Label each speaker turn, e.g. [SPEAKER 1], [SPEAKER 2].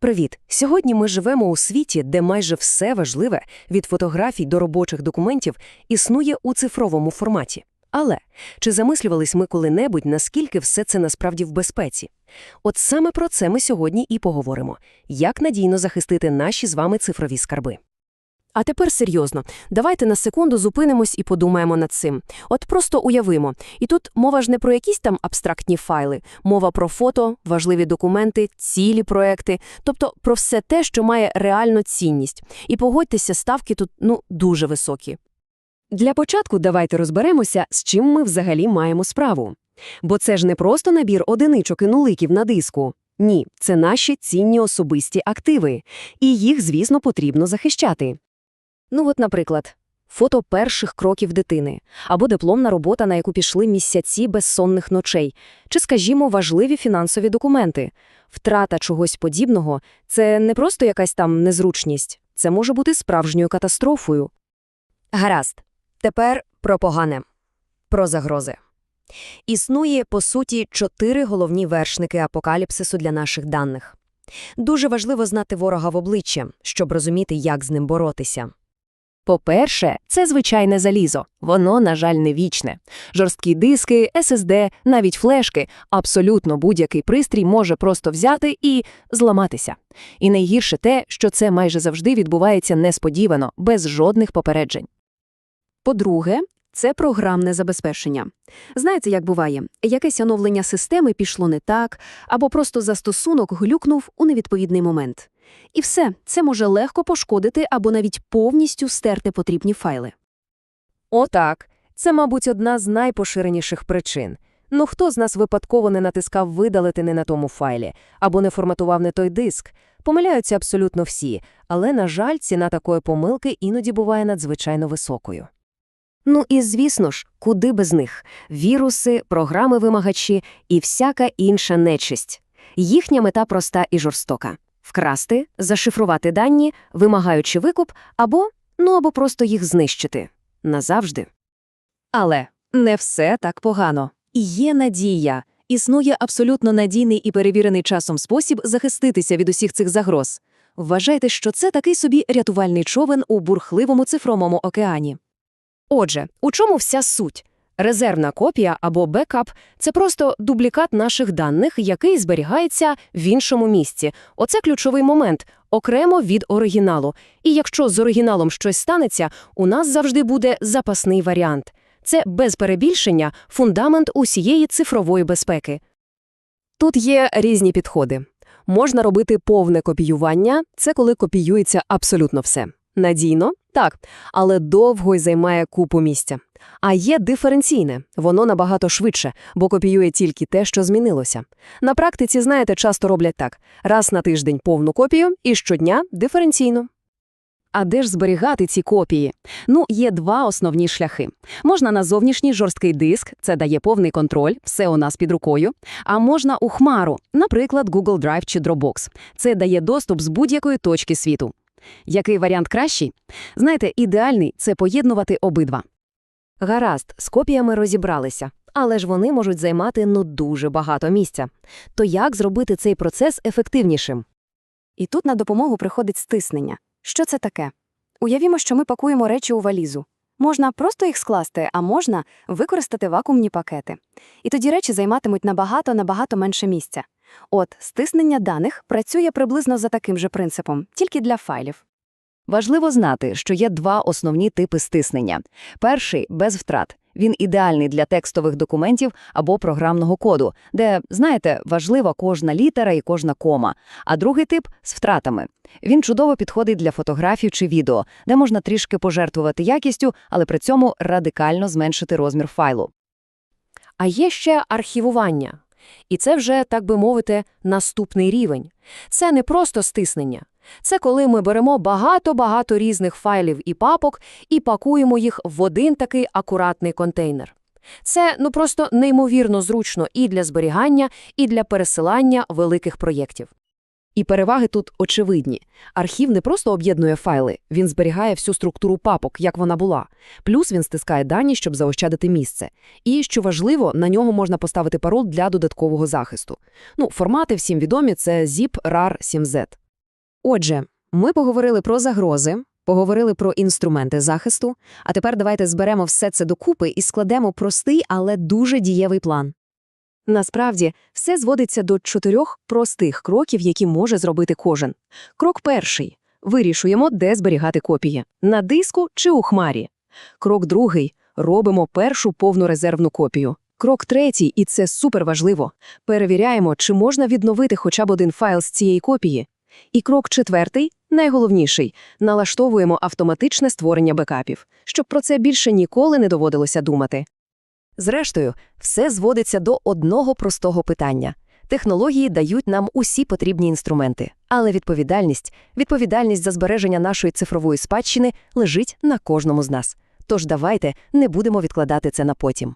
[SPEAKER 1] Привіт! Сьогодні ми живемо у світі, де майже все важливе від фотографій до робочих документів існує у цифровому форматі. Але чи замислювались ми коли-небудь, наскільки все це насправді в безпеці? От саме про це ми сьогодні і поговоримо. Як надійно захистити наші з вами цифрові скарби. А тепер серйозно. Давайте на секунду зупинимось і подумаємо над цим. От просто уявимо. І тут мова ж не про якісь там абстрактні файли. Мова про фото, важливі документи, цілі проекти, тобто про все те, що має реальну цінність. І погодьтеся, ставки тут, ну, дуже високі. Для початку давайте розберемося, з чим ми взагалі маємо справу. Бо це ж не просто набір одиничок і нуликів на диску. Ні, це наші цінні особисті активи. І їх, звісно, потрібно захищати. Ну от, наприклад, фото перших кроків дитини, або дипломна робота, на яку пішли місяці безсонних ночей, чи, скажімо, важливі фінансові документи. Втрата чогось подібного – це не просто якась там незручність, це може бути справжньою катастрофою. Гаразд. Тепер про погане. Про загрози. Існує, по суті, чотири головні вершники апокаліпсису для наших даних. Дуже важливо знати ворога в обличчя, щоб розуміти, як з ним боротися. По-перше, це звичайне залізо. Воно, на жаль, не вічне. Жорсткі диски, SSD, навіть флешки, абсолютно будь-який пристрій може просто взяти і зламатися. І найгірше те, що це майже завжди відбувається несподівано, без жодних попереджень. По-друге, це програмне забезпечення. Знаєте, як буває, якесь оновлення системи пішло не так, або просто застосунок глюкнув у невідповідний момент. І все, це може легко пошкодити або навіть повністю стерти потрібні файли. Отак. Це, мабуть, одна з найпоширеніших причин. Ну хто з нас випадково не натискав видалити не на тому файлі, або не форматував не той диск? Помиляються абсолютно всі, але, на жаль, ціна такої помилки іноді буває надзвичайно високою. Ну і, звісно ж, куди без них – віруси, програми-вимагачі і всяка інша нечисть. Їхня мета проста і жорстока – вкрасти, зашифрувати дані, вимагаючи викуп, або, ну або просто їх знищити. Назавжди. Але не все так погано. І є надія. Існує абсолютно надійний і перевірений часом спосіб захиститися від усіх цих загроз. Вважайте, що це такий собі рятувальний човен у бурхливому цифровому океані. Отже, у чому вся суть? Резервна копія або бекап – це просто дублікат наших даних, який зберігається в іншому місці. Оце ключовий момент, окремо від оригіналу. І якщо з оригіналом щось станеться, у нас завжди буде запасний варіант. Це без перебільшення фундамент усієї цифрової безпеки. Тут є різні підходи. Можна робити повне копіювання – це коли копіюється абсолютно все. Надійно? Так, але довго й займає купу місця. А є диференційне, воно набагато швидше, бо копіює тільки те, що змінилося. На практиці, знаєте, часто роблять так: раз на тиждень повну копію і щодня диференційно. А де ж зберігати ці копії? Ну, є два основні шляхи. Можна на зовнішній жорсткий диск, це дає повний контроль, все у нас під рукою. А можна у хмару, наприклад, Google Drive чи Dropbox. Це дає доступ з будь-якої точки світу. Який варіант кращий? Знаєте, ідеальний це поєднувати обидва. Гаразд, з копіями розібралися, але ж вони можуть займати ну дуже багато місця. То як зробити цей процес ефективнішим?
[SPEAKER 2] І тут на допомогу приходить стиснення. Що це таке? Уявімо, що ми пакуємо речі у валізу. Можна просто їх скласти, а можна використати вакуумні пакети. І тоді речі займатимуть набагато-набагато менше місця. От, стиснення даних працює приблизно за таким же принципом, тільки для файлів.
[SPEAKER 1] Важливо знати, що є два основні типи стиснення. Перший – без втрат. Він ідеальний для текстових документів або програмного коду, де, знаєте, важлива кожна літера і кожна кома. А другий тип – з втратами. Він чудово підходить для фотографій чи відео, де можна трішки пожертвувати якістю, але при цьому радикально зменшити розмір файлу. А є ще архівування. І це вже, так би мовити, наступний рівень. Це не просто стиснення. Це коли ми беремо багато-багато різних файлів і папок і пакуємо їх в один такий акуратний контейнер. Це ну просто неймовірно зручно і для зберігання, і для пересилання великих проєктів. І переваги тут очевидні. Архів не просто об'єднує файли, він зберігає всю структуру папок, як вона була. Плюс він стискає дані, щоб заощадити місце. І, що важливо, на нього можна поставити пароль для додаткового захисту. Ну, формати всім відомі – це ZIP, RAR, 7Z.
[SPEAKER 3] Отже, ми поговорили про загрози, поговорили про інструменти захисту, а тепер давайте зберемо все це докупи і складемо простий, але дуже дієвий план.
[SPEAKER 1] Насправді, все зводиться до чотирьох простих кроків, які може зробити кожен. Крок перший – вирішуємо, де зберігати копії – на диску чи у хмарі. Крок другий – робимо першу повну резервну копію. Крок третій, і це суперважливо – перевіряємо, чи можна відновити хоча б один файл з цієї копії. І крок четвертий, найголовніший – налаштовуємо автоматичне створення бекапів, щоб про це більше ніколи не доводилося думати. Зрештою, все зводиться до одного простого питання. Технології дають нам усі потрібні інструменти, але відповідальність, відповідальність за збереження нашої цифрової спадщини лежить на кожному з нас. Тож давайте не будемо відкладати це на потім.